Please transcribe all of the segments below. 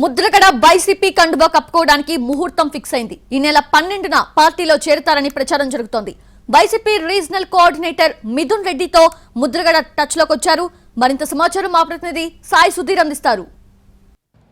Mudragada YCP కండువా కప్పుకోవడానికి ముహూర్తం fix అయింది. ఈ నెల పన్నెండున పార్టీలో చేరతారని ప్రచారం జరుగుతోంది. వైసీపీ రీజనల్ కోఆర్డినేటర్ మిథున్ రెడ్డితో ముద్రగడ టచ్లోకి వచ్చారు మరింత సమాచారం మా ప్రతినిధి సాయి సుధీర్ అందిస్తారు.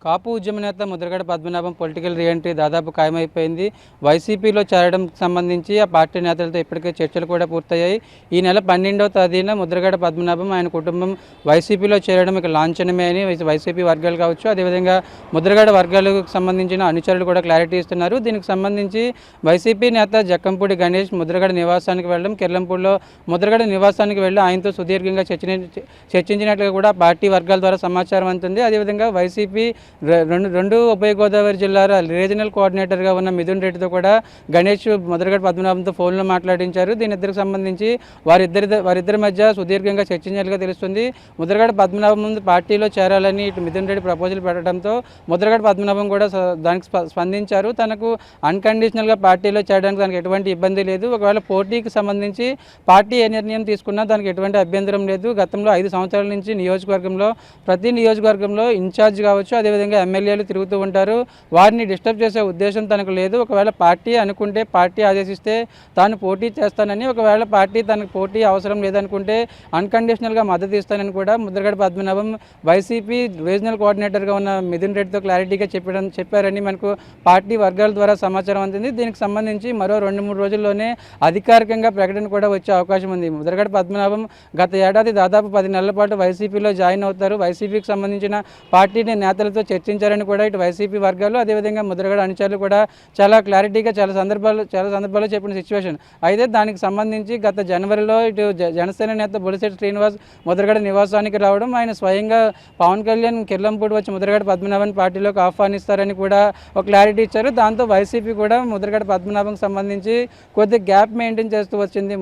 కాపు ఉద్యమ నేత ముద్రగడ పద్మనాభం పొలిటికల్ రీఎంట్రీ దాదాపు ఖాయమైపోయింది. వైసీపీలో చేరడం సంబంధించి ఆ పార్టీ నేతలతో ఇప్పటికే చర్చలు కూడా పూర్తయ్యాయి. ఈ నెల పన్నెండవ తేదీన ముద్రగడ పద్మనాభం ఆయన కుటుంబం వైసీపీలో చేరడం ఇక లాంఛనమే అని వైసీపీ వర్గాలు కావచ్చు అదేవిధంగా ముద్రగడ వర్గాలకు సంబంధించిన అనుచరులు కూడా క్లారిటీ ఇస్తున్నారు. దీనికి సంబంధించి వైసీపీ నేత జక్కంపూడి గణేష్ ముద్రగడ నివాసానికి వెళ్ళడం కిర్లంపూడిలో ముద్రగడ నివాసానికి వెళ్ళి ఆయనతో సుదీర్ఘంగా చర్చించినట్లుగా కూడా పార్టీ వర్గాల ద్వారా సమాచారం అందుతుంది. అదేవిధంగా వైసీపీ రెండు రెండు ఉభయ గోదావరి జిల్లాలో రీజనల్ కోఆర్డినేటర్గా ఉన్న మిథున్ రెడ్డితో కూడా గణేష్ ముద్రగడ పద్మనాభంతో ఫోన్లో మాట్లాడించారు. దీని ఇద్దరికి సంబంధించి వారిద్దరి వారిద్దరి మధ్య సుదీర్ఘంగా చర్చించినట్లుగా తెలుస్తుంది. ముద్రగడ పద్మనాభం ముందు పార్టీలో చేరాలని ఇటు మిథున్ రెడ్డి ప్రపోజల్ పెట్టడంతో ముద్రగడ పద్మనాభం కూడా దానికి స్ప- స్పందించారు. తనకు అన్కండిషనల్గా పార్టీలో చేరడానికి తనకు ఎటువంటి ఇబ్బంది లేదు. ఒకవేళ పోటీకి సంబంధించి పార్టీ ఏ నిర్ణయం తీసుకున్నా దానికి ఎటువంటి అభ్యంతరం లేదు. గతంలో ఐదు సంవత్సరాల నుంచి నియోజకవర్గంలో ప్రతి నియోజకవర్గంలో ఇన్ఛార్జ్ కావచ్చు అదేవిధంగా ఎమ్మెల్యేలు తిరుగుతూ ఉంటారు. వారిని డిస్టర్బ్ చేసే ఉద్దేశం తనకు లేదు. ఒకవేళ పార్టీ అనుకుంటే పార్టీ ఆదేశిస్తే తాను పోటీ చేస్తానని ఒకవేళ పార్టీ తనకు పోటీ అవసరం లేదనుకుంటే అన్కండిషనల్గా మద్దతు ఇస్తానని కూడా ముద్రగడ పద్మనాభం వైసీపీ రీజనల్ కోఆర్డినేటర్గా ఉన్న మిథున్ రెడ్డితో క్లారిటీగా చెప్పడం చెప్పారని మనకు పార్టీ వర్గాల ద్వారా సమాచారం అందింది. దీనికి సంబంధించి మరో రెండు మూడు రోజుల్లోనే అధికారికంగా ప్రకటన కూడా వచ్చే అవకాశం ఉంది. ముద్రగడ పద్మనాభం గత ఏడాది దాదాపు పది నెలల పాటు వైసీపీలో జాయిన్ అవుతారు. వైసీపీకి సంబంధించిన పార్టీని నేతలతో చర్చించారని కూడా ఇటు వైసీపీ వర్గాలు అదేవిధంగా ముద్రగడ అనుచరులు కూడా చాలా క్లారిటీగా చాలా సందర్భాలు చాలా సందర్భాల్లో చెప్పిన సిచ్యువేషన్ అయితే దానికి సంబంధించి గత జనవరిలో ఇటు జనసేన నేత బొలిశెట్టి శ్రీనివాస్ ముద్రగడ నివాసానికి రావడం ఆయన స్వయంగా పవన్ కళ్యాణ్ కిర్లంపూడి వచ్చి ముద్రగడ పద్మనాభన్ పార్టీలోకి ఆహ్వానిస్తారని కూడా ఒక క్లారిటీ ఇచ్చారు. దాంతో వైసీపీ కూడా ముద్రగడ పద్మనాభంకి సంబంధించి కొద్ది గ్యాప్ మెయింటైన్ చేస్తూ వచ్చింది.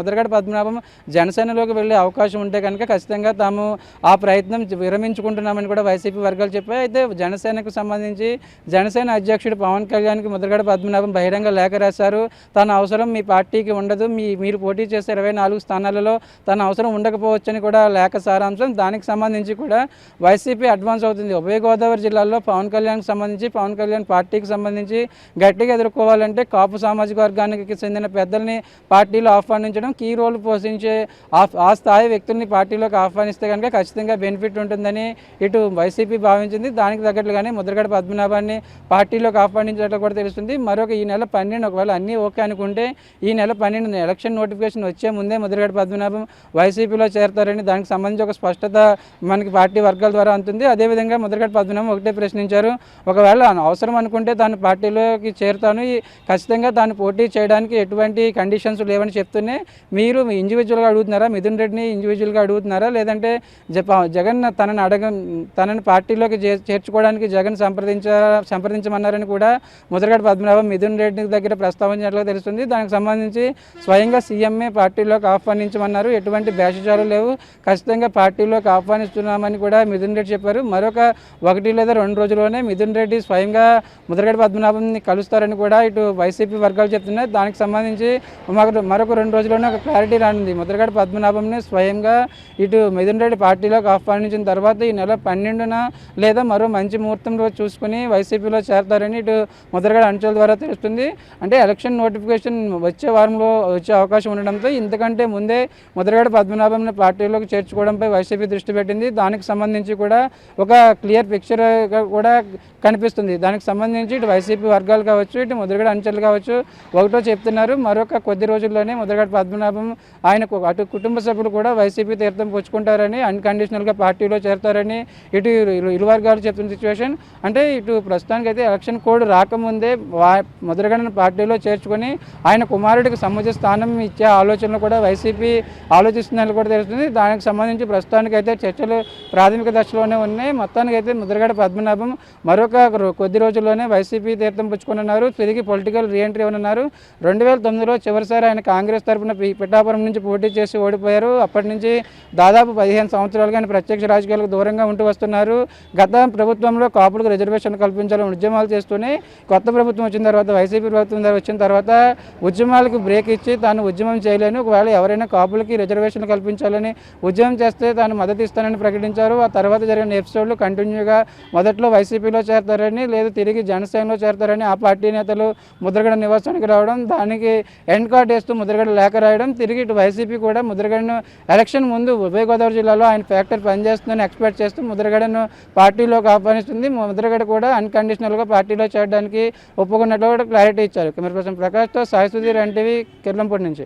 ముద్రగడ పద్మనాభం జనసేనలోకి వెళ్ళే అవకాశం ఉంటే కనుక ఖచ్చితంగా తాము ఆ ప్రయత్నం విరమించుకుంటున్నామని కూడా వైసీపీ వర్గాలు చెప్పాయి అయితే జనసేనకు సంబంధించి జనసేన అధ్యక్షుడు పవన్ కళ్యాణ్కి ముద్రగడ పద్మనాభం బహిరంగ లేఖ రాశారు. తన అవసరం మీ పార్టీకి ఉండదు. మీ మీరు పోటీ చేసే ఇరవై నాలుగు స్థానాలలో తన అవసరం ఉండకపోవచ్చని కూడా లేఖ సారాంశం. దానికి సంబంధించి కూడా వైసీపీ అడ్వాన్స్ అవుతుంది. ఉభయ గోదావరి జిల్లాలో పవన్ కళ్యాణ్కి సంబంధించి పవన్ కళ్యాణ్ పార్టీకి సంబంధించి గట్టిగా ఎదుర్కోవాలంటే కాపు సామాజిక వర్గానికి చెందిన పెద్దల్ని పార్టీలో ఆహ్వానించడం కీ రోల్ పోషించే ఆ- ఆ స్థాయి వ్యక్తుల్ని పార్టీలోకి ఆహ్వానిస్తే కనుక ఖచ్చితంగా బెనిఫిట్ ఉంటుందని ఇటు వైసీపీ భావించి భావించింది దానికి తగ్గట్లుగానే ముద్రగడ పద్మనాభాన్ని పార్టీలోకి ఆహ్వానించినట్లు కూడా తెలుస్తుంది. మరొక ఈ నెల పన్నెండు ఒకవేళ అన్నీ ఓకే అనుకుంటే ఈ నెల పన్నెండు ఎలక్షన్ నోటిఫికేషన్ వచ్చే ముందే ముద్రగడ పద్మనాభం వైసీపీలో చేరతారని దానికి సంబంధించి ఒక స్పష్టత మనకి పార్టీ వర్గాల ద్వారా అందుతుంది. అదేవిధంగా ముద్రగడ పద్మనాభం ఒకటే ప్రశ్నించారు. ఒకవేళ అవసరం అనుకుంటే తాను పార్టీలోకి చేరుతాను. ఖచ్చితంగా తాను పోటీ చేయడానికి ఎటువంటి కండిషన్స్ లేవని చెప్తూనే మీరు ఇండివిజువల్గా అడుగుతున్నారా? మిథున్ రెడ్డిని ఇండివిజువల్గా అడుగుతున్నారా? లేదంటే జగన్ తనని అడగ తనని పార్టీలోకి చేర్చుకోవడానికి జగన్ సంప్రదించ సంప్రదించమన్నారని కూడా ముద్రగడ పద్మనాభం మిథున్ రెడ్డి దగ్గర ప్రస్తావించినట్లుగా తెలుస్తుంది. దానికి సంబంధించి స్వయంగా సీఎంఏ పార్టీలోకి ఆహ్వానించమన్నారు. ఎటువంటి భేషజాలు లేవు. ఖచ్చితంగా పార్టీలోకి ఆహ్వానిస్తున్నామని కూడా మిథున్ రెడ్డి చెప్పారు. మరొక ఒకటి లేదా రెండు రోజుల్లోనే మిథున్ రెడ్డి స్వయంగా ముద్రగడ పద్మనాభంని కలుస్తారని కూడా ఇటు వైసీపీ వర్గాలు చెప్తున్నాయి. దానికి సంబంధించి మరొక రెండు రోజుల్లోనే ఒక క్లారిటీ రానుంది. ముద్రగడ పద్మనాభంని స్వయంగా ఇటు మిథున్ రెడ్డి పార్టీలోకి ఆహ్వానించిన తర్వాత ఈ నెల పన్నెండున లేదా మరో మంచి ముహూర్తంలో చూసుకుని వైసీపీలో చేరతారని ఇటు ముద్రగడ అంచెల ద్వారా తెలుస్తుంది. అంటే ఎలక్షన్ నోటిఫికేషన్ వచ్చే వారంలో వచ్చే అవకాశం ఉండడంతో ఇంతకంటే ముందే ముద్రగడ పద్మనాభంని పార్టీలోకి చేర్చుకోవడంపై వైసీపీ దృష్టి పెట్టింది. దానికి సంబంధించి కూడా ఒక క్లియర్ పిక్చర్ కూడా కనిపిస్తుంది. దానికి సంబంధించి ఇటు వైసీపీ వర్గాలు కావచ్చు ఇటు ముద్రగడ అంచెలు కావచ్చు ఒకటో చెప్తున్నారు. మరొక కొద్ది రోజుల్లోనే ముద్రగడ పద్మనాభం ఆయనకు అటు కుటుంబ సభ్యులు కూడా వైసీపీ తీర్థం పుచ్చుకుంటారని అన్కండిషనల్గా పార్టీలో చేరతారని ఇటు ఇరు గారు చెప్తున్న సిచ్యువేషన్ అంటే ఇటు ప్రస్తుతానికి అయితే ఎలక్షన్ కోడ్ రాకముందే వా ముద్రగడను పార్టీలో చేర్చుకొని ఆయన కుమారుడికి సముచిత స్థానం ఇచ్చే ఆలోచనలు కూడా వైసీపీ ఆలోచిస్తున్నట్లు కూడా తెలుస్తుంది. దానికి సంబంధించి ప్రస్తుతానికి అయితే చర్చలు ప్రాథమిక దశలోనే ఉన్నాయి. మొత్తానికి అయితే ముద్రగడ పద్మనాభం మరొక కొద్ది రోజుల్లోనే వైసీపీ తీర్థం పుచ్చుకున్నారు తిరిగి పొలిటికల్ రీఎంట్రీ ఉన్నారు రెండు వేల తొమ్మిదిలో చివరిసారి ఆయన కాంగ్రెస్ తరపున పిఠాపురం నుంచి పోటీ చేసి ఓడిపోయారు. అప్పటి నుంచి దాదాపు పదిహేను సంవత్సరాలుగా ఆయన ప్రత్యక్ష రాజకీయాలకు దూరంగా ఉంటూ వస్తున్నారు. గత గత ప్రభుత్వంలో కాపులకు రిజర్వేషన్ కల్పించాలని ఉద్యమాలు చేస్తూనే కొత్త ప్రభుత్వం వచ్చిన తర్వాత వైసీపీ ప్రభుత్వం ద్వారా వచ్చిన తర్వాత ఉద్యమాలకు బ్రేక్ ఇచ్చి తాను ఉద్యమం చేయలేను. ఒకవేళ ఎవరైనా కాపులకి రిజర్వేషన్ కల్పించాలని ఉద్యమం చేస్తే తాను మద్దతు ఇస్తానని ప్రకటించారు. ఆ తర్వాత జరిగిన ఎపిసోడ్లు కంటిన్యూగా మొదట్లో వైసీపీలో చేరతారని లేదు తిరిగి జనసేనలో చేరతారని ఆ పార్టీ నేతలు ముద్రగడ నివాసానికి రావడం దానికి ఎండ్ కార్డ్ వేస్తూ ముద్రగడ లేఖ రాయడం తిరిగి ఇటు వైసీపీ కూడా ముద్రగడను ఎలక్షన్ ముందు ఉభయ గోదావరి జిల్లాలో ఆయన ఫ్యాక్టరీ పనిచేస్తుందని ఎక్స్పెక్ట్ చేస్తూ ముద్రగడను పార్టీ పార్టీలోకి ఆహ్వానిస్తుంది. ముద్రగడ కూడా అన్కండిషనల్గా పార్టీలో చేరడానికి ఒప్పుకున్నట్లు కూడా క్లారిటీ ఇచ్చారు. కెమెరా పర్సన్ ప్రకాష్తో సాయి సుధీర్ ఎన్టీవీ కిర్లంపూడి నుంచి.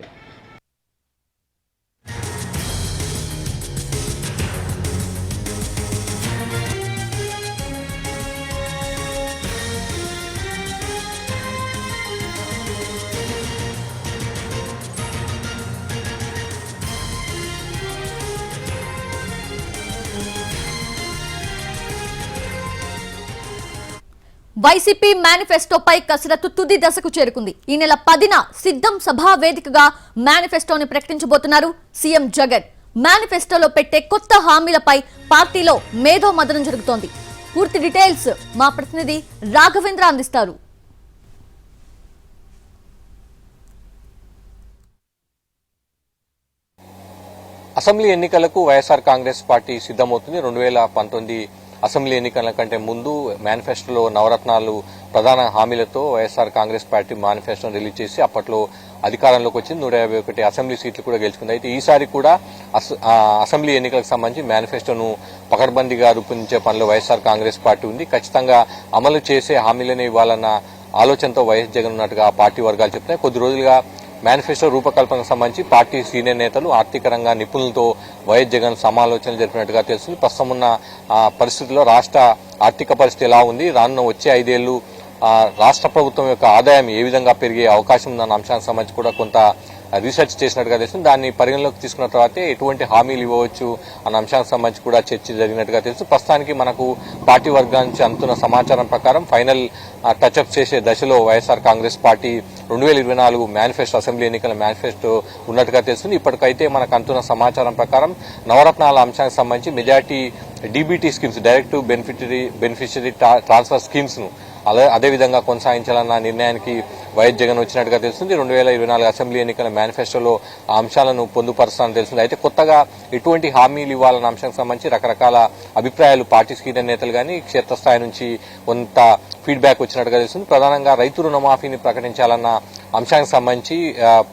వైసీపీ మేనిఫెస్టోపై కసరత్తు తుది దశకు చేరుకుంది. ఈ నెల పదిన సిద్ధం సభా వేదికగా మేనిఫెస్టోని ప్రకటించబోతున్నారు సీఎం జగన్. మేనిఫెస్టోలో పెట్టే కొత్త హామీలపై పార్టీలో మేధో మదనం జరుగుతోంది. పూర్తి డీటెయిల్స్ మా ప్రతినిధి రాఘవేంద్ర అందిస్తారు. అసెంబ్లీ ఎన్నికలకు వైఎస్ఆర్ కాంగ్రెస్ పార్టీ సిద్ధమవుతుంది. రెండు వేల పంతొమ్మిది అసెంబ్లీ ఎన్నికల కంటే ముందు మేనిఫెస్టోలో నవరత్నాలు ప్రధాన హామీలతో వైఎస్ఆర్ కాంగ్రెస్ పార్టీ మేనిఫెస్టోను రిలీజ్ చేసి అప్పట్లో అధికారంలోకి వచ్చింది. నూట యాభై ఒకటి అసెంబ్లీ సీట్లు కూడా గెలుచుకుంది. అయితే ఈసారి కూడా అస- అసెంబ్లీ ఎన్నికలకు సంబంధించి మేనిఫెస్టోను పకడ్బందీగా రూపొందించే పనిలో వైఎస్ఆర్ కాంగ్రెస్ పార్టీ ఉంది. ఖచ్చితంగా అమలు చేసే హామీలను ఇవ్వాలన్న ఆలోచనతో వైఎస్ జగన్ ఉన్నట్టుగా ఆ పార్టీ వర్గాలు చెప్తున్నాయి. కొద్ది రోజులుగా మేనిఫెస్టో రూపకల్పనకు సంబంధించి పార్టీ సీనియర్ నేతలు ఆర్థిక రంగ నిపుణులతో వైఎస్ జగన్ సమాలోచనలు జరిపినట్టుగా తెలుస్తుంది. ప్రస్తుతం ఉన్న పరిస్థితుల్లో రాష్ట్ర ఆర్థిక పరిస్థితి ఎలా ఉంది? రానున్న వచ్చే ఐదేళ్ళు రాష్ట్ర ప్రభుత్వం యొక్క ఆదాయం ఏ విధంగా పెరిగే అవకాశం ఉందన్న అంశానికి సంబంధించి కూడా కొంత రీసెర్చ్ చేసినట్టుగా తెలుస్తుంది. దాన్ని పరిగణలోకి తీసుకున్న తర్వాతే ఎటువంటి హామీలు ఇవ్వవచ్చు అన్న అంశానికి సంబంధించి కూడా చర్చ జరిగినట్టుగా తెలుసు. ప్రస్తుతానికి మనకు పార్టీ వర్గాల నుంచి అందుతున్న సమాచారం ప్రకారం ఫైనల్ టచ్అప్ చేసే దశలో వైఎస్ఆర్ కాంగ్రెస్ పార్టీ రెండు వేల ఇరవై నాలుగు మేనిఫెస్టో అసెంబ్లీ ఎన్నికల మేనిఫెస్టో ఉన్నట్టుగా తెలుస్తుంది. ఇప్పటికైతే మనకు అందుతున్న సమాచారం ప్రకారం నవరత్నాల అంశానికి సంబంధించి majority DBT schemes direct beneficiary beneficiary transfer స్కీమ్స్ను అదే అదేవిధంగా కొనసాగించాలన్న నిర్ణయానికి వైఎస్ జగన్ వచ్చినట్టుగా తెలుస్తుంది. రెండు వేల ఇరవై నాలుగు అసెంబ్లీ ఎన్నికల మేనిఫెస్టోలో ఆ అంశాలను పొందుపరుస్తానని తెలుస్తుంది. అయితే కొత్తగా ఎటువంటి హామీలు ఇవ్వాలన్న అంశానికి సంబంధించి రకరకాల అభిప్రాయాలు పార్టీ సీనియర్ నేతలు కానీ క్షేత్రస్థాయి నుంచి కొంత ఫీడ్బ్యాక్ వచ్చినట్టుగా తెలుస్తుంది. ప్రధానంగా రైతు రుణమాఫీని ప్రకటించాలన్న అంశానికి సంబంధించి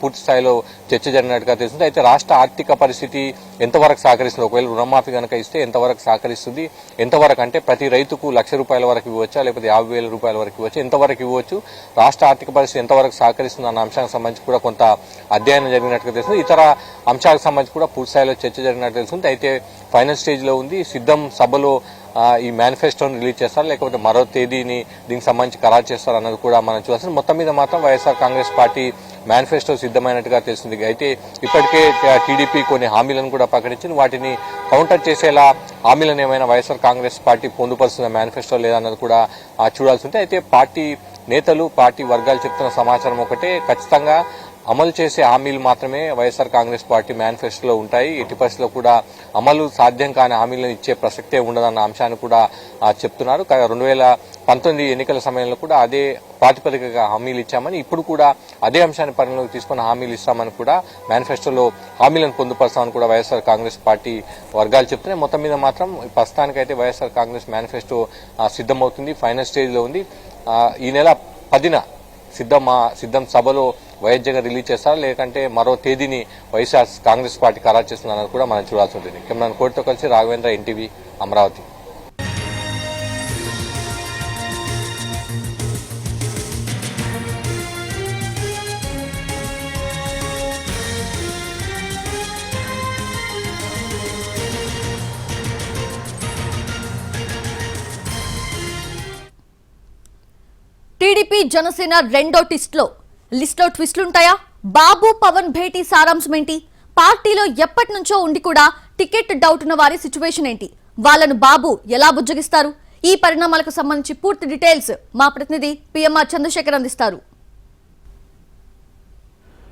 పూర్తి స్థాయిలో చర్చ జరిగినట్టుగా తెలుస్తుంది. అయితే రాష్ట్ర ఆర్థిక పరిస్థితి ఎంతవరకు సహకరిస్తుంది? ఒకవేళ రుణమాఫీ కనుక ఇస్తే ఎంతవరకు సహకరిస్తుంది? ఎంతవరకు అంటే ప్రతి రైతుకు లక్ష రూపాయల వరకు ఇవ్వచ్చా? లేకపోతే యాభై వేల రూపాయల వరకు ఇవ్వచ్చు? ఎంతవరకు ఇవ్వచ్చు రాష్ట్ర ఆర్థిక పరిస్థితి ఎంతవరకు సహకరిస్తుంది అన్న అంశానికి సంబంధించి కూడా కొంత అధ్యయనం జరిగినట్టుగా తెలుస్తుంది. ఇతర అంశాలకు సంబంధించి కూడా పూర్తి స్థాయిలో చర్చ జరిగినట్టు తెలుస్తుంది. అయితే ఫైనల్ స్టేజ్లో ఉంది. సిద్ధం సభలో ఈ మేనిఫెస్టోని రిలీజ్ చేస్తారు? లేకపోతే మరో తేదీని దీనికి సంబంధించి ఖరారు చేస్తారు అన్నది కూడా మనం చూస్తాం మొత్తం మీద మాత్రం వైఎస్ఆర్ కాంగ్రెస్ పార్టీ మేనిఫెస్టో సిద్ధమైనట్టుగా తెలిసింది అయితే ఇప్పటికే టీడీపీ కొన్ని హామీలను కూడా ప్రకటించింది. వాటిని కౌంటర్ చేసేలా హామీలను ఏమైనా వైఎస్ఆర్ కాంగ్రెస్ పార్టీ పొందుపరుస్తున్న మేనిఫెస్టో లేదన్నది కూడా చూడాల్సి ఉంటే అయితే పార్టీ నేతలు పార్టీ వర్గాలు చెప్తున్న సమాచారం ఒకటే. ఖచ్చితంగా అమలు చేసే హామీలు మాత్రమే వైఎస్ఆర్ కాంగ్రెస్ పార్టీ మేనిఫెస్టోలో ఉంటాయి. ఎట్టి పరిస్థితిలో కూడా అమలు సాధ్యం కాని హామీలను ఇచ్చే ప్రసక్తే ఉండదన్న అంశాన్ని కూడా చెప్తున్నారు. రెండు వేల పంతొమ్మిది ఎన్నికల సమయంలో కూడా అదే ప్రాతిపదికగా హామీలు ఇచ్చామని ఇప్పుడు కూడా అదే అంశాన్ని పరిగణలోకి తీసుకుని హామీలు ఇస్తామని కూడా మేనిఫెస్టోలో హామీలను పొందుపరుస్తామని కూడా వైఎస్ఆర్ కాంగ్రెస్ పార్టీ వర్గాలు చెప్తున్నాయి. మొత్తం మీద మాత్రం ప్రస్తుతానికైతే వైఎస్ఆర్ కాంగ్రెస్ మేనిఫెస్టో సిద్ధమవుతుంది. ఫైనల్ స్టేజ్లో ఉంది. ఈ నెల పదిన సిద్ధం సిద్ధం సభలో వైఎస్ జగన్ రిలీజ్ చేస్తారా? లేకంటే మరో తేదీని వైఎస్ఆర్ కాంగ్రెస్ పార్టీ ఖరారు చేస్తున్నారని కూడా మనం చూడాల్సి ఉంటుంది. కెమెరాన్ కోర్టుతో కలిసి రాఘవేంద్ర ఎన్టీవీ అమరావతి. టీడీపీ జనసేన రెండో టిస్ట్లో లిస్ట్లో ట్విస్టులుంటాయా? బాబు పవన్ భేటీ సారాంశం ఏంటి? పార్టీలో ఎప్పటి నుంచో ఉండి కూడా టికెట్ డౌట్ ఉన్న వారి సిచ్యువేషన్ ఏంటి? వాళ్ళను బాబు ఎలా బుజ్జగిస్తారు? ఈ పరిణామాలకు సంబంధించి పూర్తి డీటెయిల్స్ మా ప్రతినిధి పిఎంఆర్ చంద్రశేఖర్ అందిస్తారు.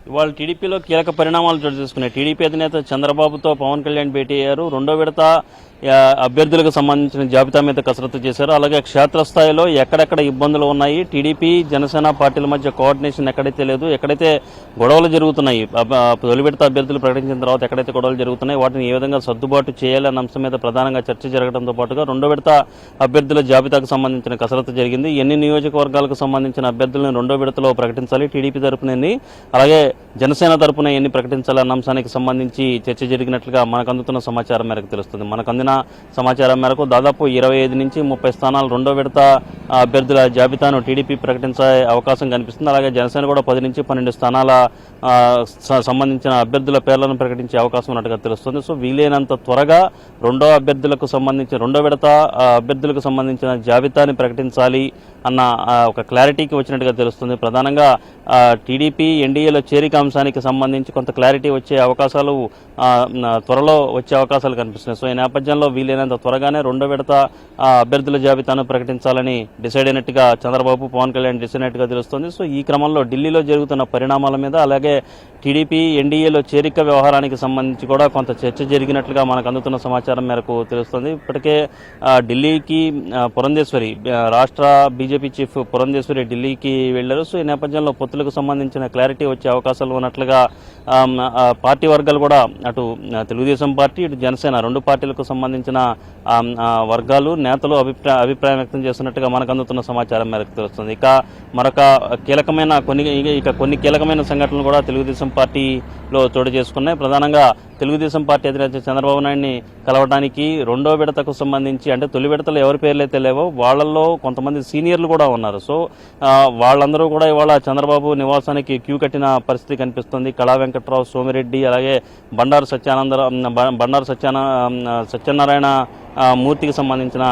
ఇవాళ టీడీపీలో కీలక పరిణామాలు చోటు చేసుకున్నాయి. టీడీపీ అధినేత చంద్రబాబుతో పవన్ కళ్యాణ్ భేటీ అయ్యారు. రెండో విడత అభ్యర్థులకు సంబంధించిన జాబితా మీద కసరత్తు చేశారు. అలాగే క్షేత్రస్థాయిలో ఎక్కడెక్కడ ఇబ్బందులు ఉన్నాయి? టీడీపీ జనసేన పార్టీల మధ్య కోఆర్డినేషన్ ఎక్కడైతే లేదు ఎక్కడైతే గొడవలు జరుగుతున్నాయి అబ- తొలి విడత అభ్యర్థులు ప్రకటించిన తర్వాత ఎక్కడైతే గొడవలు జరుగుతున్నాయి వాటిని ఏ విధంగా సర్దుబాటు చేయాలన్న అంశం మీద ప్రధానంగా చర్చ జరగడంతో పాటుగా రెండో విడత అభ్యర్థుల జాబితాకు సంబంధించిన కసరత్తు జరిగింది. ఎన్ని నియోజకవర్గాలకు సంబంధించిన అభ్యర్థులను రెండో విడతలో ప్రకటించాలి? టీడీపీ తరపున ఎన్ని అలాగే జనసేన తరపున ఎన్ని ప్రకటించాలన్న అంశానికి సంబంధించి చర్చ జరిగినట్లుగా మనకు అందుతున్న సమాచారం మేరకు తెలుస్తుంది. మనకు అందిన సమాచారం మేరకు దాదాపు ఇరవై ఐదు నుంచి ముప్పై స్థానాలు రెండో విడత అభ్యర్థుల జాబితాను టీడీపీ ప్రకటించే అవకాశం కనిపిస్తుంది. అలాగే జనసేన కూడా పది నుంచి పన్నెండు స్థానాల సంబంధించిన అభ్యర్థుల పేర్లను ప్రకటించే అవకాశం ఉన్నట్టుగా తెలుస్తుంది. సో వీలైనంత త్వరగా రెండో అభ్యర్థులకు సంబంధించిన రెండో విడత అభ్యర్థులకు సంబంధించిన జాబితాని ప్రకటించాలి. అన్న ఒక క్లారిటీకి వచ్చినట్టుగా తెలుస్తుంది. ప్రధానంగా టీడీపీ ఎన్డీఏలో చేరిక అంశానికి సంబంధించి కొంత క్లారిటీ వచ్చే అవకాశాలు త్వరలో వచ్చే అవకాశాలు కనిపిస్తున్నాయి. సో ఈ నేపథ్యంలో వీలైనంత త్వరగానే రెండో విడత అభ్యర్థుల జాబితాను ప్రకటించాలని డిసైడ్ అయినట్టుగా చంద్రబాబు పవన్ కళ్యాణ్ డిసైడ్ అయినట్టుగా తెలుస్తుంది. సో ఈ క్రమంలో ఢిల్లీలో జరుగుతున్న పరిణామాల మీద అలాగే టీడీపీ ఎన్డీఏలో చేరిక వ్యవహారానికి సంబంధించి కూడా కొంత చర్చ జరిగినట్లుగా మనకు అందుతున్న సమాచారం మేరకు తెలుస్తుంది. ఇప్పటికే ఢిల్లీకి పురంధేశ్వరి రాష్ట్ర బీజేపీ చీఫ్ పురంధేశ్వరి ఢిల్లీకి వెళ్ళారు సో ఈ నేపథ్యంలో పొత్తులకు సంబంధించిన క్లారిటీ వచ్చే అవకాశాలు ఉన్నట్లుగా పార్టీ వర్గాలు కూడా అటు తెలుగుదేశం పార్టీ ఇటు జనసేన రెండు పార్టీలకు సంబంధించిన వర్గాలు నేతలు అభిప్రాయ అభిప్రాయం వ్యక్తం చేస్తున్నట్టుగా మనకు అందుతున్న సమాచారం మేరకు తెలుస్తుంది. ఇక మరొక కీలకమైన కొన్ని ఇక కొన్ని కీలకమైన సంఘటనలు కూడా తెలుగుదేశం పార్టీలో చోటు చేసుకున్నాయి. ప్రధానంగా తెలుగుదేశం పార్టీ అధినేత చంద్రబాబు నాయుడిని కలవడానికి రెండో విడతకు సంబంధించి అంటే తొలి విడతలో ఎవరి పేర్లు అయితే లేవో వాళ్ళల్లో కొంతమంది సీనియర్లు కూడా ఉన్నారు. సో వాళ్ళందరూ కూడా ఇవాళ చంద్రబాబు నివాసానికి క్యూ కట్టిన పరిస్థితి కనిపిస్తుంది. కళా వెంకట్రావు సోమిరెడ్డి అలాగే బండారు సత్యానంద బండారు సత్యాన సత్యనారాయణ మూర్తికి సంబంధించిన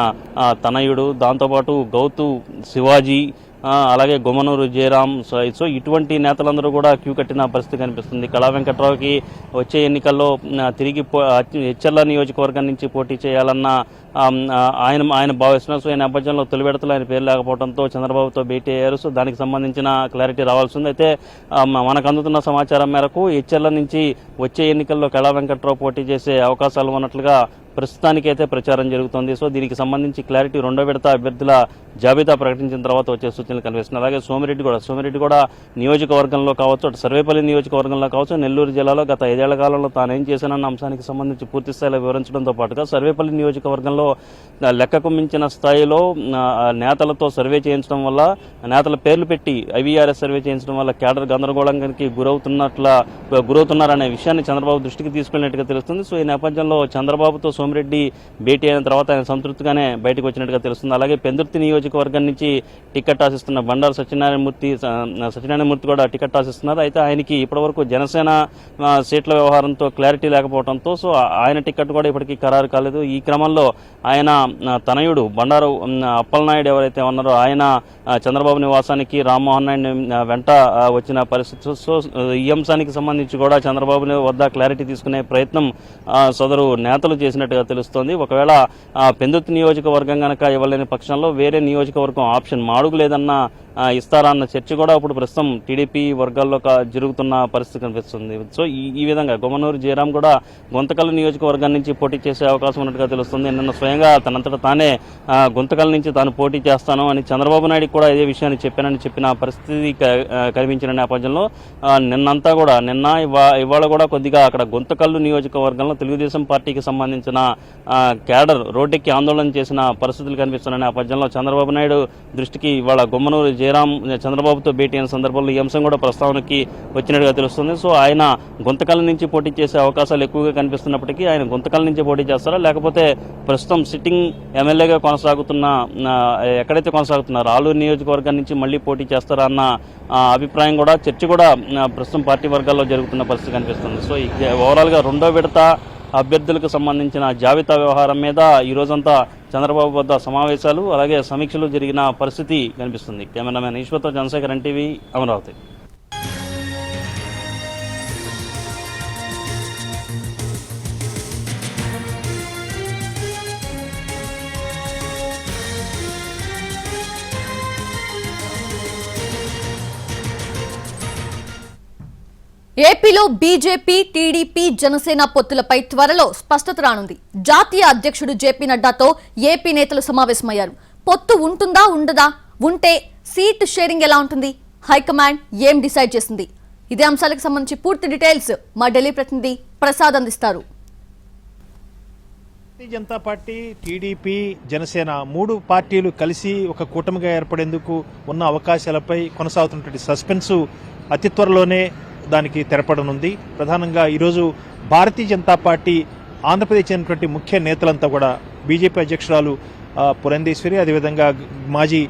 తనయుడు దాంతోపాటు గౌతు శివాజీ అలాగే గుమ్మనూరు జయరాం సో సో ఇటువంటి నేతలందరూ కూడా క్యూ కట్టిన పరిస్థితి కనిపిస్తుంది. కళా వెంకట్రావుకి వచ్చే ఎన్నికల్లో తిరిగి పో- హెచ్చర్ల నియోజకవర్గం నుంచి పోటీ చేయాలన్న ఆయన ఆయన భావిస్తున్నారు. సో ఈ నేపథ్యంలో తొలివిడతలో ఆయన పేరు లేకపోవడంతో చంద్రబాబుతో భేటీ అయ్యారు. సో దానికి సంబంధించిన క్లారిటీ రావాల్సి ఉంది. అయితే మనకు అందుతున్న సమాచారం మేరకు హెచ్చర్ల నుంచి వచ్చే ఎన్నికల్లో కళా వెంకట్రావు పోటీ చేసే అవకాశాలు ఉన్నట్లుగా ప్రస్తుతానికైతే ప్రచారం జరుగుతోంది. సో దీనికి సంబంధించి క్లారిటీ రెండో విడత అభ్యర్థుల జాబితా ప్రకటించిన తర్వాత వచ్చే సూచనలు కనిపిస్తున్నాయి. అలాగే సోమిరెడ్డి కూడా సోమిరెడ్డి కూడా నియోజకవర్గంలో కావచ్చు అటు సర్వేపల్లి నియోజకవర్గంలో కావచ్చు నెల్లూరు జిల్లాలో గత ఐదేళ్ళ కాలంలో తాను ఏం చేశానన్న అంశానికి సంబంధించి పూర్తి స్థాయిలో వివరించడంతో పాటుగా సర్వేపల్లి నియోజకవర్గంలో లెక్కకు మించిన స్థాయిలో నేతలతో సర్వే చేయించడం వల్ల నేతల పేర్లు పెట్టి ఐవీఆర్ఎస్ సర్వే చేయించడం వల్ల కేడర్ గందరగోళానికి గురవుతున్నట్ల గురవుతున్నారనే విషయాన్ని చంద్రబాబు దృష్టికి తీసుకెళ్ళినట్టుగా తెలుస్తుంది. సో ఈ నేపథ్యంలో చంద్రబాబుతో సోమిరెడ్డి భేటీ అయిన తర్వాత ఆయన సంతృప్తిగానే బయటకు వచ్చినట్టుగా తెలుస్తుంది. అలాగే పెందుర్తి నియోజకవర్గం నుంచి టికెట్ ఆశిస్తున్న బండారు సత్యనారాయణమూర్తి సత్యనారాయణమూర్తి కూడా టికెట్ ఆశిస్తున్నారు అయితే ఆయనకి ఇప్పటివరకు జనసేన సీట్ల వ్యవహారంతో క్లారిటీ లేకపోవడంతో సో ఆయన టికెట్ కూడా ఇప్పటికీ ఖరారు కాలేదు. ఈ క్రమంలో ఆయన తనయుడు బండారు అప్పలనాయుడు ఎవరైతే ఉన్నారో ఆయన చంద్రబాబు నివాసానికి రామ్మోహన్ నాయుడు వెంట వచ్చిన పరిస్థితి. సో ఈ అంశానికి సంబంధించి కూడా చంద్రబాబు వద్ద క్లారిటీ తీసుకునే ప్రయత్నం సోదరు సదరు నేతలు చేసినట్టుగా తెలుస్తోంది. ఒకవేళ ఆ, నియోజకవర్గం కనుక ఇవ్వలేని పక్షంలో వేరే నియోజకవర్గం ఆప్షన్ మాడుగు లేదన్న ఇస్తారా అన్న చర్చ కూడా ఇప్పుడు ప్రస్తుతం టీడీపీ వర్గాల్లో జరుగుతున్న పరిస్థితి కనిపిస్తుంది. సో ఈ విధంగా గుమ్మనూరు జయరాం కూడా గుంతకల్ నియోజకవర్గం నుంచి పోటీ చేసే అవకాశం ఉన్నట్టుగా తెలుస్తుంది. నిన్న స్వయంగా తనంతట తానే గుంతకల్ నుంచి తాను పోటీ చేస్తాను అని చంద్రబాబు నాయుడు కూడా ఇదే విషయాన్ని చెప్పానని చెప్పిన పరిస్థితి కనిపించిన నేపథ్యంలో నిన్నంతా కూడా నిన్న ఇవాళ కూడా కొద్దిగా అక్కడ గుంతకల్లు నియోజకవర్గంలో తెలుగుదేశం పార్టీకి సంబంధించిన కేడర్ క్యాడర్ రోడ్డెక్కి ఆందోళన చేసిన పరిస్థితులు కనిపిస్తున్న నేపథ్యంలో చంద్రబాబు నాయుడు దృష్టికి ఇవాళ గుమ్మనూరు జయరాం చంద్రబాబుతో భేటీ అయిన సందర్భంలో ఈ అంశం కూడా ప్రస్తావనకి వచ్చినట్టుగా తెలుస్తుంది. సో ఆయన గుంతకల్ నుంచి పోటీ చేసే అవకాశాలు ఎక్కువగా కనిపిస్తున్నప్పటికీ ఆయన గుంతకల నుంచి పోటీ చేస్తారా? లేకపోతే ప్రస్తుతం సిట్టింగ్ ఎమ్మెల్యేగా కొనసాగుతున్న ఎక్కడైతే కొనసాగుతున్నారో ఆలూరు నియోజకవర్గం నుంచి మళ్ళీ పోటీ చేస్తారా అన్న అభిప్రాయం కూడా చర్చ కూడా ప్రస్తుతం పార్టీ వర్గాల్లో జరుగుతున్న పరిస్థితి కనిపిస్తుంది. సో ఓవరాల్గా రెండో విడత అభ్యర్థులకు సంబంధించిన జాబితా వ్యవహారం మీద ఈ రోజంతా చంద్రబాబు వద్ద సమావేశాలు అలాగే సమీక్షలు జరిగిన పరిస్థితి కనిపిస్తుంది. కెమెరామెన్ ఈశ్వర్తో చంద్రశేఖర్ ఎన్టీవీ అమరావతి. ఏపీలో బీజేపీ టీడీపీ జనసేన పొత్తులపై త్వరలో స్పష్టత రానుంది. జాతీయ అధ్యక్షుడు జేపీ నడ్డాతో ఏపీ నేతలు సమావేశమయ్యారు. పొత్తు ఉంటుందా ఉండదా? ఉంటే సీట్ షేరింగ్ ఎలా ఉంటుంది? హైకమాండ్ ఏం డిసైడ్ చేసింది? ఇదే అంశాలకు సంబంధించి పూర్తి డీటెయిల్స్ మా ఢిల్లీ ప్రతినిధి ప్రసాద్ అందిస్తారు. భారతీయ జనతా పార్టీ టీడీపీ జనసేన మూడు పార్టీలు కలిసి ఒక కూటమిగా ఏర్పడేందుకు ఉన్న అవకాశాలపై కొనసాగుతున్నటువంటి సస్పెన్స్ అతి త్వరలోనే దానికి తెరపడనుంది. ప్రధానంగా ఈరోజు భారతీయ జనతా పార్టీ ఆంధ్రప్రదేశ్ చెందినటువంటి ముఖ్య నేతలంతా కూడా బీజేపీ అధ్యక్షురాలు పురంధేశ్వరి అదేవిధంగా మాజీ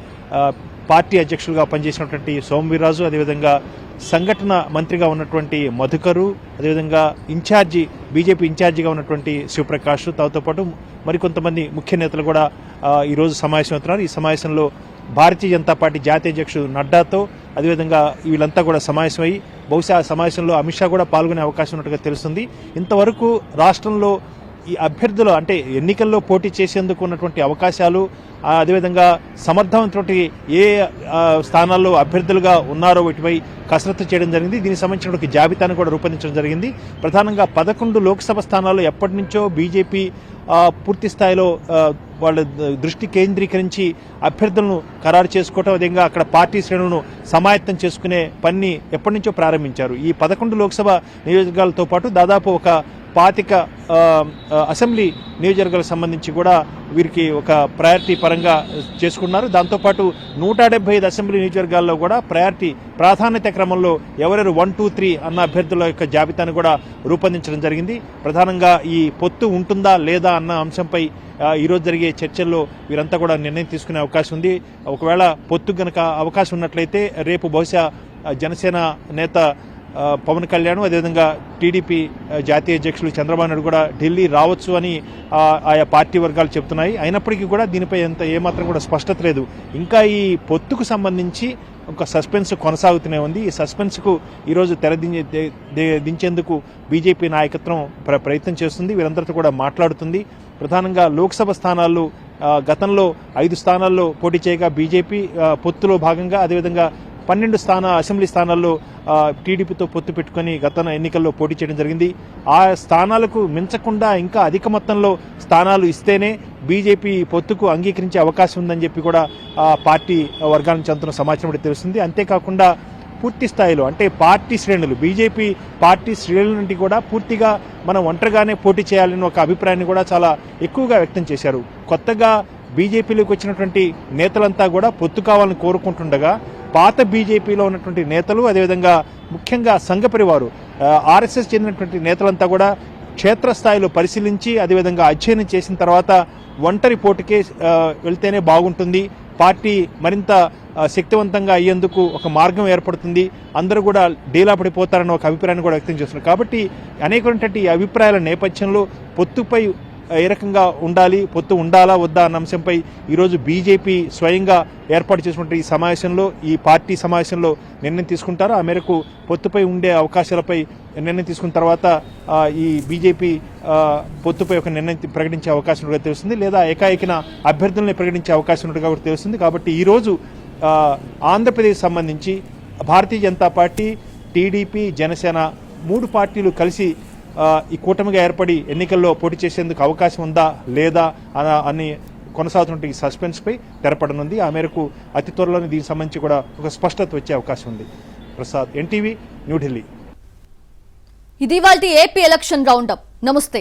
పార్టీ అధ్యక్షులుగా పనిచేసినటువంటి సోమవీరాజు అదేవిధంగా సంఘటన మంత్రిగా ఉన్నటువంటి మధుకరు అదేవిధంగా ఇన్ఛార్జి బీజేపీ ఇన్ఛార్జిగా ఉన్నటువంటి శివప్రకాష్ తాతో పాటు మరికొంతమంది ముఖ్య నేతలు కూడా ఈరోజు సమావేశం అవుతున్నారు ఈ సమావేశంలో భారతీయ జనతా పార్టీ జాతీయ అధ్యక్షుడు నడ్డాతో అదేవిధంగా వీళ్ళంతా కూడా సమావేశమై బహుశా ఆ సమావేశంలో అమిత్ షా కూడా పాల్గొనే అవకాశం ఉన్నట్టుగా తెలుస్తుంది. ఇంతవరకు రాష్ట్రంలో ఈ అభ్యర్థులు అంటే ఎన్నికల్లో పోటీ చేసేందుకు ఉన్నటువంటి అవకాశాలు అదేవిధంగా సమర్థమైనటువంటి ఏ స్థానాల్లో అభ్యర్థులుగా ఉన్నారో వీటిపై కసరత్తు చేయడం జరిగింది. దీనికి సంబంధించిన ఒక జాబితాను కూడా రూపొందించడం జరిగింది. ప్రధానంగా పదకొండు లోక్సభ స్థానాల్లో ఎప్పటి నుంచో బీజేపీ పూర్తి స్థాయిలో వాళ్ళ ద- దృష్టి కేంద్రీకరించి అభ్యర్థులను ఖరారు చేసుకోవటం అదేవిధంగా అక్కడ పార్టీ శ్రేణులను సమాయత్తం చేసుకునే పని ఎప్పటి నుంచో ప్రారంభించారు. ఈ పదకొండు లోక్సభ నియోజకవర్గాలతో పాటు దాదాపు ఒక పాతిక అసెంబ్లీ నియోజకవర్గాలకు సంబంధించి కూడా వీరికి ఒక ప్రయారిటీ పరంగా చేసుకున్నారు దాంతోపాటు నూట డెబ్బై ఐదు అసెంబ్లీ నియోజకవర్గాల్లో కూడా ప్రయారిటీ ప్రాధాన్యత క్రమంలో ఎవరెవరు వన్ టూ త్రీ అన్న అభ్యర్థుల యొక్క జాబితాను కూడా రూపొందించడం జరిగింది. ప్రధానంగా ఈ పొత్తు ఉంటుందా లేదా అన్న అంశంపై ఈరోజు జరిగే చర్చల్లో వీరంతా కూడా నిర్ణయం తీసుకునే అవకాశం ఉంది. ఒకవేళ పొత్తు గనక అవకాశం ఉన్నట్లయితే రేపు బహుశా జనసేన నేత పవన్ కళ్యాణ్ అదేవిధంగా టీడీపీ జాతీయ అధ్యక్షులు చంద్రబాబు నాయుడు కూడా ఢిల్లీ రావచ్చు అని ఆయా పార్టీ వర్గాలు చెప్తున్నాయి అయినప్పటికీ కూడా దీనిపై ఎంత ఏమాత్రం కూడా స్పష్టత లేదు. ఇంకా ఈ పొత్తుకు సంబంధించి ఒక సస్పెన్స్ కొనసాగుతూనే ఉంది. ఈ సస్పెన్స్కు ఈరోజు తెరదించే దించేందుకు బీజేపీ నాయకత్వం ప్ర- ప్రయత్నం చేస్తుంది. వీరందరితో కూడా మాట్లాడుతుంది. ప్రధానంగా లోక్సభ స్థానాల్లో గతంలో ఐదు స్థానాల్లో పోటీ చేయగా బీజేపీ పొత్తులో భాగంగా అదేవిధంగా పన్నెండు స్థాన అసెంబ్లీ స్థానాల్లో టీడీపీతో పొత్తు పెట్టుకొని గత ఎన్నికల్లో పోటీ చేయడం జరిగింది. ఆ స్థానాలకు మించకుండా ఇంకా అధిక మొత్తంలో స్థానాలు ఇస్తేనే బీజేపీ పొత్తుకు అంగీకరించే అవకాశం ఉందని చెప్పి కూడా పార్టీ వర్గాల నుంచి అందుతున్న సమాచారం కూడా తెలుస్తుంది. అంతేకాకుండా పూర్తి స్థాయిలో అంటే పార్టీ శ్రేణులు బీజేపీ పార్టీ శ్రేణుల నుండి కూడా పూర్తిగా మనం ఒంటరిగానే పోటీ చేయాలని ఒక అభిప్రాయాన్ని కూడా చాలా ఎక్కువగా వ్యక్తం చేశారు. కొత్తగా బీజేపీలోకి వచ్చినటువంటి నేతలంతా కూడా పొత్తు కావాలని కోరుకుంటుండగా పాత బీజేపీలో ఉన్నటువంటి నేతలు అదేవిధంగా ముఖ్యంగా సంఘ పరివారు ఆర్ఎస్ఎస్ చెందినటువంటి నేతలంతా కూడా క్షేత్రస్థాయిలో పరిశీలించి అదేవిధంగా అధ్యయనం చేసిన తర్వాత ఒంటరి పోటీకే వెళ్తేనే బాగుంటుంది. పార్టీ మరింత శక్తివంతంగా అయ్యేందుకు ఒక మార్గం ఏర్పడుతుంది. అందరూ కూడా డీలా పడిపోతారన్న ఒక అభిప్రాయాన్ని కూడా వ్యక్తం చేస్తున్నారు. కాబట్టి అనేకమైనటువంటి అభిప్రాయాల నేపథ్యంలో పొత్తుపై ఏ రకంగా ఉండాలి పొత్తు ఉండాలా వద్దా అన్న అంశంపై ఈరోజు బీజేపీ స్వయంగా ఏర్పాటు చేసినటువంటి ఈ సమావేశంలో ఈ పార్టీ సమావేశంలో నిర్ణయం తీసుకుంటారు? ఆ మేరకు పొత్తుపై ఉండే అవకాశాలపై నిర్ణయం తీసుకున్న తర్వాత ఈ బీజేపీ పొత్తుపై ఒక నిర్ణయం ప్రకటించే అవకాశం ఉన్నట్టుగా తెలుస్తుంది. లేదా ఏకాఏకిన అభ్యర్థుల్ని ప్రకటించే అవకాశం ఉన్నట్టుగా కూడా తెలుస్తుంది. కాబట్టి ఈరోజు ఆంధ్రప్రదేశ్ సంబంధించి భారతీయ జనతా పార్టీ టీడీపీ జనసేన మూడు పార్టీలు కలిసి ఈ కూటమిగా ఏర్పడి ఎన్నికల్లో పోటీ చేసేందుకు అవకాశం ఉందా లేదా అని కొనసాగుతున్న ఈ సస్పెన్స్పై తెరపడనుంది. ఆ మేరకు అతి త్వరలోనే దీనికి సంబంధించి కూడా ఒక స్పష్టత వచ్చే అవకాశం ఉంది. ప్రసాద్ ఎన్టీవీ న్యూఢిల్లీ ఇది వాళ్ళ ఏపీ ఎలక్షన్ రౌండప్. నమస్తే.